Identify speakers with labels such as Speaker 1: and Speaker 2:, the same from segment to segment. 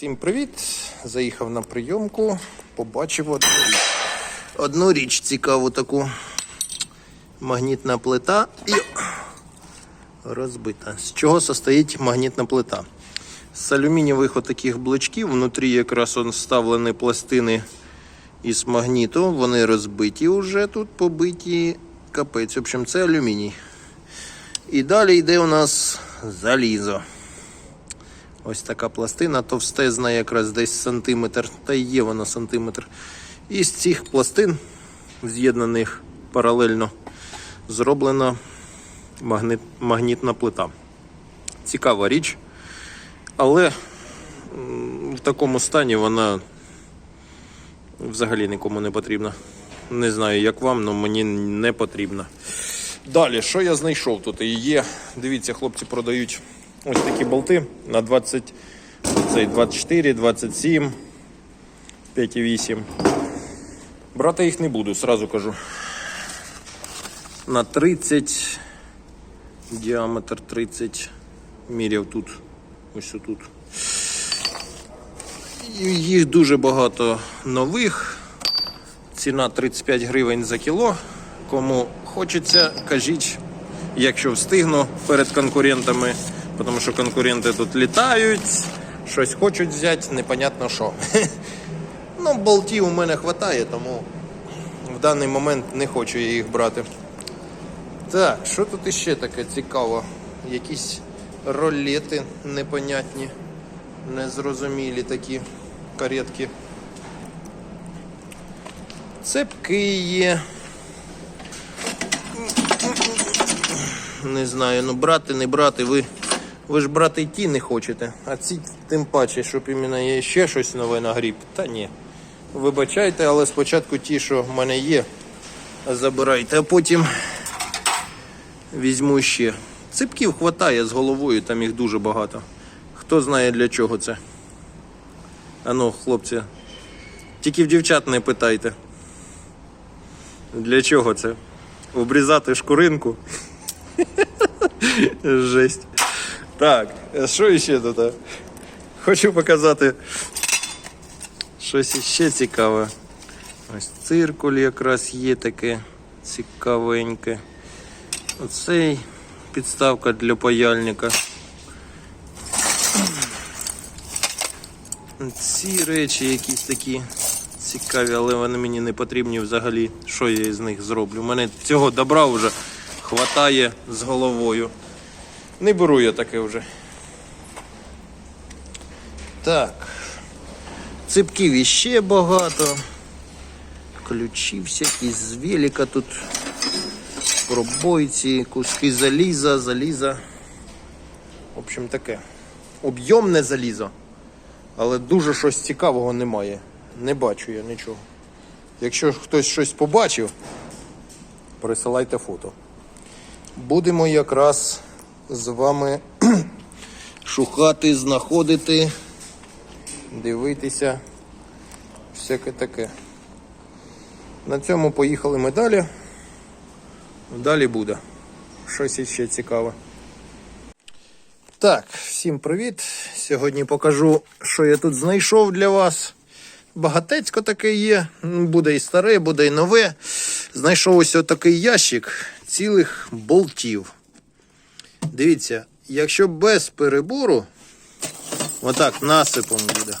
Speaker 1: Всім привіт! Заїхав на прийомку, побачив одну річ. Одну річ цікаву таку. Магнітна плита і розбита. З чого состоїть магнітна плита? З алюмінієвих отаких блочків, внутрі якраз вставлені пластини із магніту. Вони розбиті вже тут, побиті капець. В общем, це алюміній. І далі йде у нас залізо. Ось така пластина товстезна, якраз десь сантиметр, та й є вона сантиметр. І з цих пластин, з'єднаних паралельно, зроблена магнит, магнітна плита. Цікава річ, але в такому стані вона взагалі нікому не потрібна. Не знаю, як вам, але мені не потрібна. Далі, що я знайшов тут? І Є, дивіться, хлопці продають ось такі болти на 20, цей 24, 27, 5,8. Брати їх не буду, сразу кажу. На 30, діаметр 30 міряв тут, ось тут. Їх дуже багато нових. Ціна 35 гривень за кіло. Кому хочеться, кажіть, якщо встигну перед конкурентами, тому що конкуренти тут літають, щось хочуть взяти, непонятно що. Ну, болтів у мене вистачає, тому в даний момент не хочу я їх брати. Так, що тут іще таке цікаво? Якісь ролети непонятні, незрозумілі такі каретки. Цепки є. Не знаю, ну брати, не брати, ви, ви ж брати ті не хочете. А ці тим паче, щоб іменно є ще щось нове на гріб. Та ні. Вибачайте, але спочатку ті, що в мене є, забирайте, а потім візьму ще. Ципків хватає з головою, там їх дуже багато. Хто знає для чого це? Ану, хлопці, тільки в дівчат не питайте. Для чого це? Обрізати шкуринку? Жесть. Так, що ще тут? Хочу показати щось іще цікаве. Ось циркуль якраз є таке цікавеньке. Оцей підставка для паяльника. Ці речі якісь такі цікаві, але вони мені не потрібні взагалі. Що я із них зроблю? У мене цього добра вже хватає з головою. Не беру я таке вже. Так. Ципків іще багато. Ключі всякі з велика тут. Пробойці, куски заліза, заліза. В общем таке. Об'ємне залізо. Але дуже щось цікавого немає. Не бачу я нічого. Якщо хтось щось побачив, присилайте фото. Будемо якраз з вами шукати, знаходити, дивитися. Всяке таке. На цьому поїхали ми далі. Далі буде. Щось іще цікаве. Так, всім привіт. Сьогодні покажу, що я тут знайшов для вас. Багатецько таке є. Буде і старе, буде і нове. Знайшов ось такий ящик цілих болтів. Дивіться, якщо без перебору, отак насипом буде.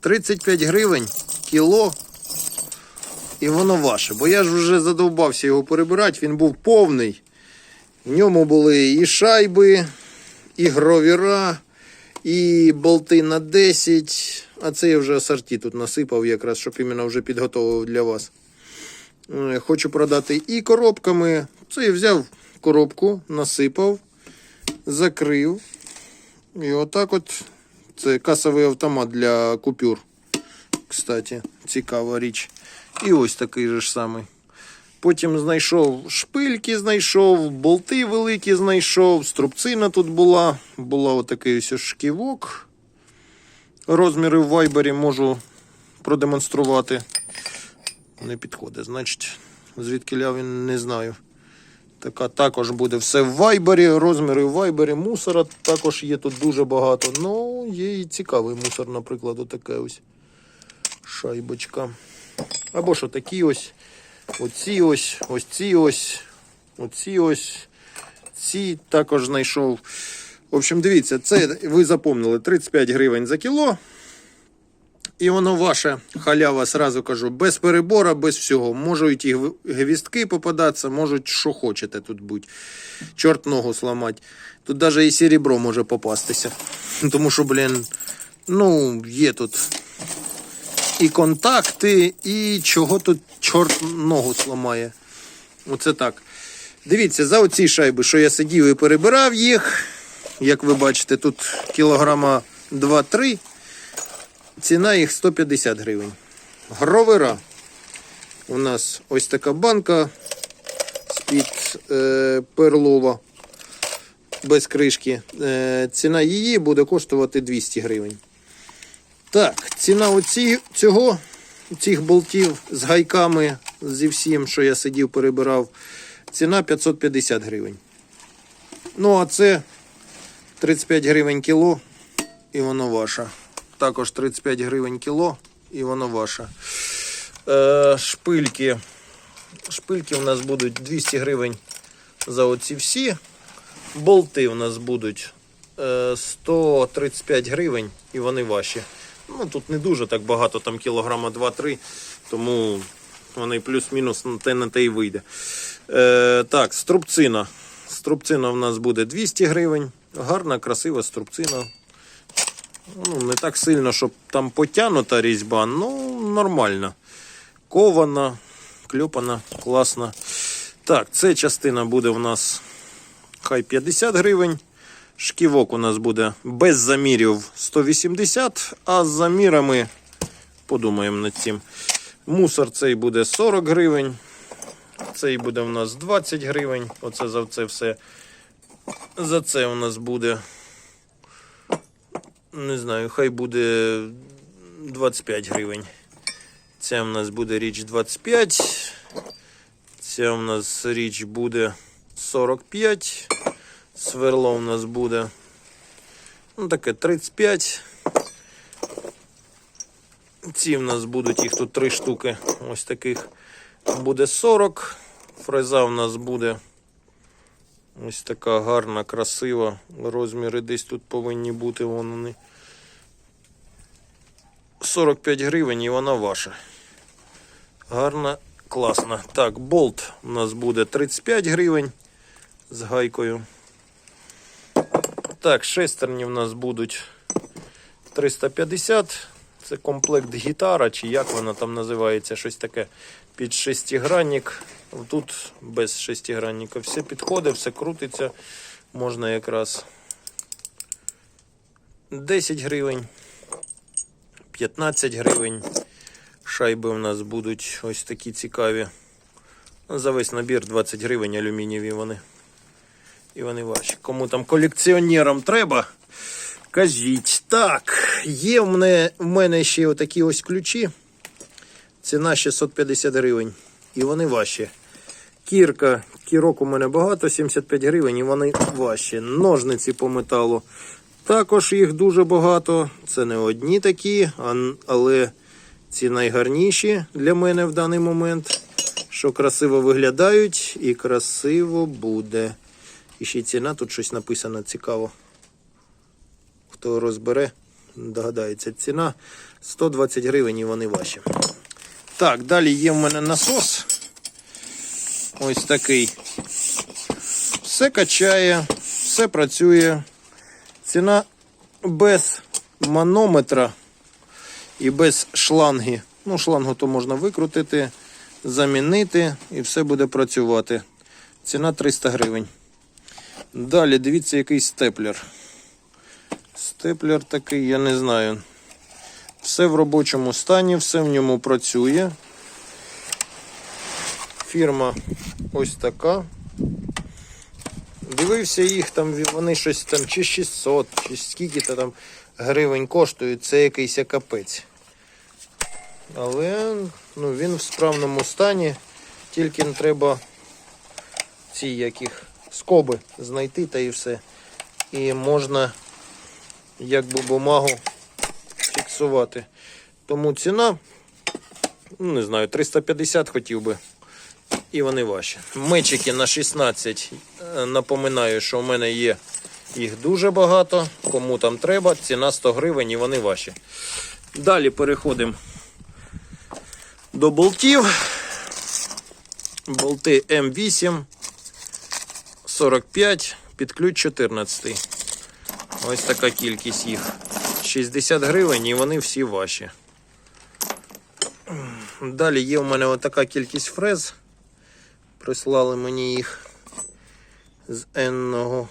Speaker 1: 35 гривень кіло. І воно ваше. Бо я ж вже задовбався його перебирати, він був повний. В ньому були і шайби, і гровіра, і болти на 10. А це я вже асорті тут насипав, якраз, щоб іменно вже підготовив для вас. Е, Хочу продати і коробками. Це я взяв коробку, насипав, закрив. І отак от. Це касовий автомат для купюр. Кстати, цікава річ. І ось такий же ж самий. Потім знайшов шпильки, знайшов, болти великі знайшов, струбцина тут була. Була отакий ось шківок. Розміри в вайбері можу продемонструвати. Не підходить, значить, звідки ля він не знаю. Така також буде все в вайбері, розміри в вайбері. Мусора також є тут дуже багато. Ну, є і цікавий мусор, наприклад, отака ось шайбочка. Або що такі ось. Оці ось, ось ці ось, оці ось. Ці також знайшов. В общем, дивіться, це ви запомнили 35 гривень за кіло. І воно ваше халява, сразу кажу, без перебора, без всього. Можуть і гвістки попадатися, можуть що хочете тут бути. Чорт ногу сламати. Тут навіть і серебро може попастися. Тому що, блін, ну, є тут і контакти, і чого тут чорт ногу сламає. Оце так. Дивіться, за оці шайби, що я сидів і перебирав їх. Як ви бачите, тут кілограма 2-3. Ціна їх 150 гривень. Гровера. У нас ось така банка з-під е, перлова без кришки. Е, ціна її буде коштувати 200 гривень. Так, ціна оці, цього, цих болтів з гайками, зі всім, що я сидів, перебирав, ціна 550 гривень. Ну, а це 35 гривень кіло, і воно ваше. Також 35 гривень кіло, і воно ваше. Е, шпильки. Шпильки у нас будуть 200 гривень за оці всі. Болти у нас будуть е, 135 гривень, і вони ваші. Ну, тут не дуже так багато, там кілограма 2-3, тому вони плюс-мінус на те на те й вийде. Е, так, струбцина. Струбцина в нас буде 200 гривень. Гарна, красива струбцина. Ну, не так сильно, щоб там потягнута різьба, ну нормально. Кована, кльопана, класна. Так, ця частина буде в нас хай 50 гривень. Шківок у нас буде без замірів 180, а з замірами подумаємо над цим. Мусор цей буде 40 гривень. Цей буде у нас 20 гривень. Оце за це все. За це у нас буде. Не знаю, хай буде 25 гривень. Ця у нас буде річ 25. Ця у нас річ буде 45. Сверло у нас буде. Ну, таке 35. Ці в нас будуть, їх тут три штуки. Ось таких. Буде 40. Фреза у нас буде ось така гарна, красива. Розміри десь тут повинні бути. Вон вони. 45 гривень і вона ваша. Гарна, класна. Так, болт у нас буде 35 гривень з гайкою. Так, шестерні в нас будуть 350. Це комплект гітара, чи як вона там називається, щось таке під шестигранник. Тут без шестигранника. Все підходить, все крутиться. Можна якраз 10 гривень, 15 гривень. Шайби у нас будуть ось такі цікаві. За весь набір 20 гривень алюмінієві вони. І вони ваші. Кому там колекціонерам треба, кажіть. Так, є в мене, в мене ще отакі ось ключі. Ціна 650 гривень. І вони ваші. Кірка, кірок у мене багато, 75 гривень, і вони ваші. Ножниці по металу. Також їх дуже багато. Це не одні такі, але ці найгарніші для мене в даний момент. Що красиво виглядають і красиво буде. І ще ціна тут щось написано цікаво. Хто розбере, догадається. Ціна 120 гривень і вони ваші. Так, далі є в мене насос. Ось такий. Все качає, все працює. Ціна без манометра і без шланги. Ну, шлангу то можна викрутити, замінити і все буде працювати. Ціна 300 гривень. Далі дивіться, який степлер. Степлер такий, я не знаю. Все в робочому стані, все в ньому працює. Фірма ось така. Дивився їх, там вони щось там чи 600, чи скільки-то там гривень коштують, це якийсь капець. Але ну, він в справному стані, тільки треба ці яких скоби знайти та і все. І можна якби бумагу фіксувати. Тому ціна, ну, не знаю, 350 хотів би. І вони ваші. Мечики на 16. Е, Напоминаю, що в мене є їх дуже багато. Кому там треба, ціна 100 гривень і вони ваші. Далі переходимо до болтів. Болти М8 45 під ключ 14. Ось така кількість їх. 60 гривень і вони всі ваші. Далі є у мене отака кількість фрез. Прислали мені їх з N.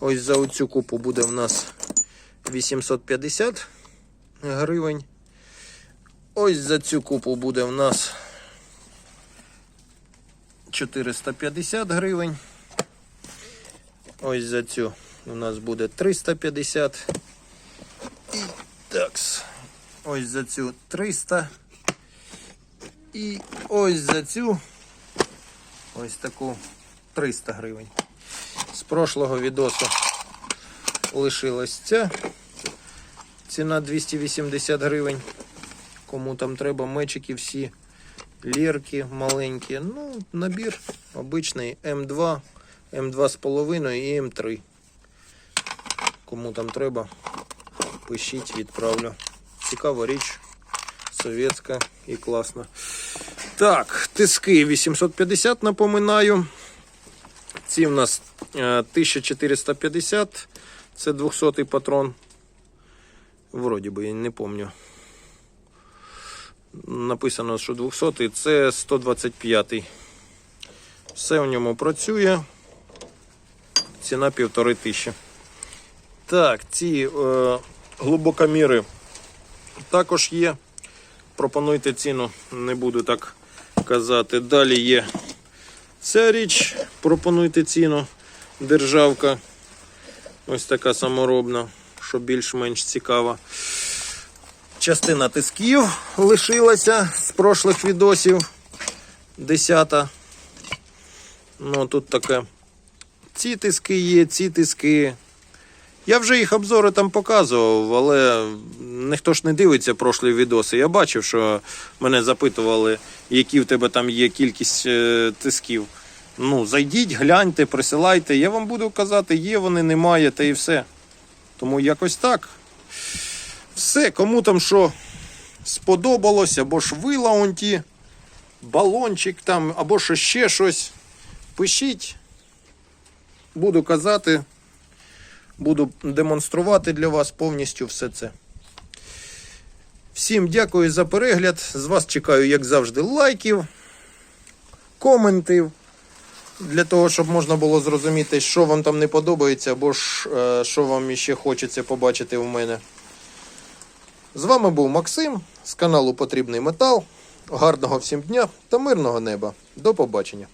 Speaker 1: Ось за оцю купу буде в нас 850 гривень. Ось за цю купу буде в нас 450 гривень. Ось за цю у нас буде 350. І такс. Ось за цю 300. І ось за цю ось таку 300 гривень. З прошлого відосу лишилась ця. Ціна 280 гривень. Кому там треба мечики всі. Лірки маленькі. Ну, набір обичний М2, М2,5 і М3. Кому там треба, пишіть, відправлю. Цікава річ. Совєтська і класна. Так, тиски 850, напоминаю. Ці в нас е, 1450. Це 200 патрон. Вроді би, я не пам'ятаю. Написано, що 200 це 125-й. Все в ньому працює. Ціна півтори тисячі. Так, ці е, глибокоміри також є. Пропонуйте ціну, не буду так казати. Далі є ця річ. Пропонуйте ціну. Державка. Ось така саморобна, що більш-менш цікава. Частина тисків лишилася з прошлих відосів. Десята. Ну, тут таке. Ці тиски є, ці тиски. Я вже їх обзори там показував, але ніхто ж не дивиться прошлі відоси. Я бачив, що мене запитували, які в тебе там є кількість е, тисків. Ну, зайдіть, гляньте, присилайте. Я вам буду казати, є вони, немає, та і все. Тому якось так. Все, кому там що сподобалось, або ж вила он ті, балончик там, або ще щось. Пишіть. Буду казати. Буду демонструвати для вас повністю все це. Всім дякую за перегляд. З вас чекаю, як завжди, лайків, коментів. Для того, щоб можна було зрозуміти, що вам там не подобається, або ж е, що вам ще хочеться побачити у мене. З вами був Максим з каналу Потрібний Метал. Гарного всім дня та мирного неба. До побачення.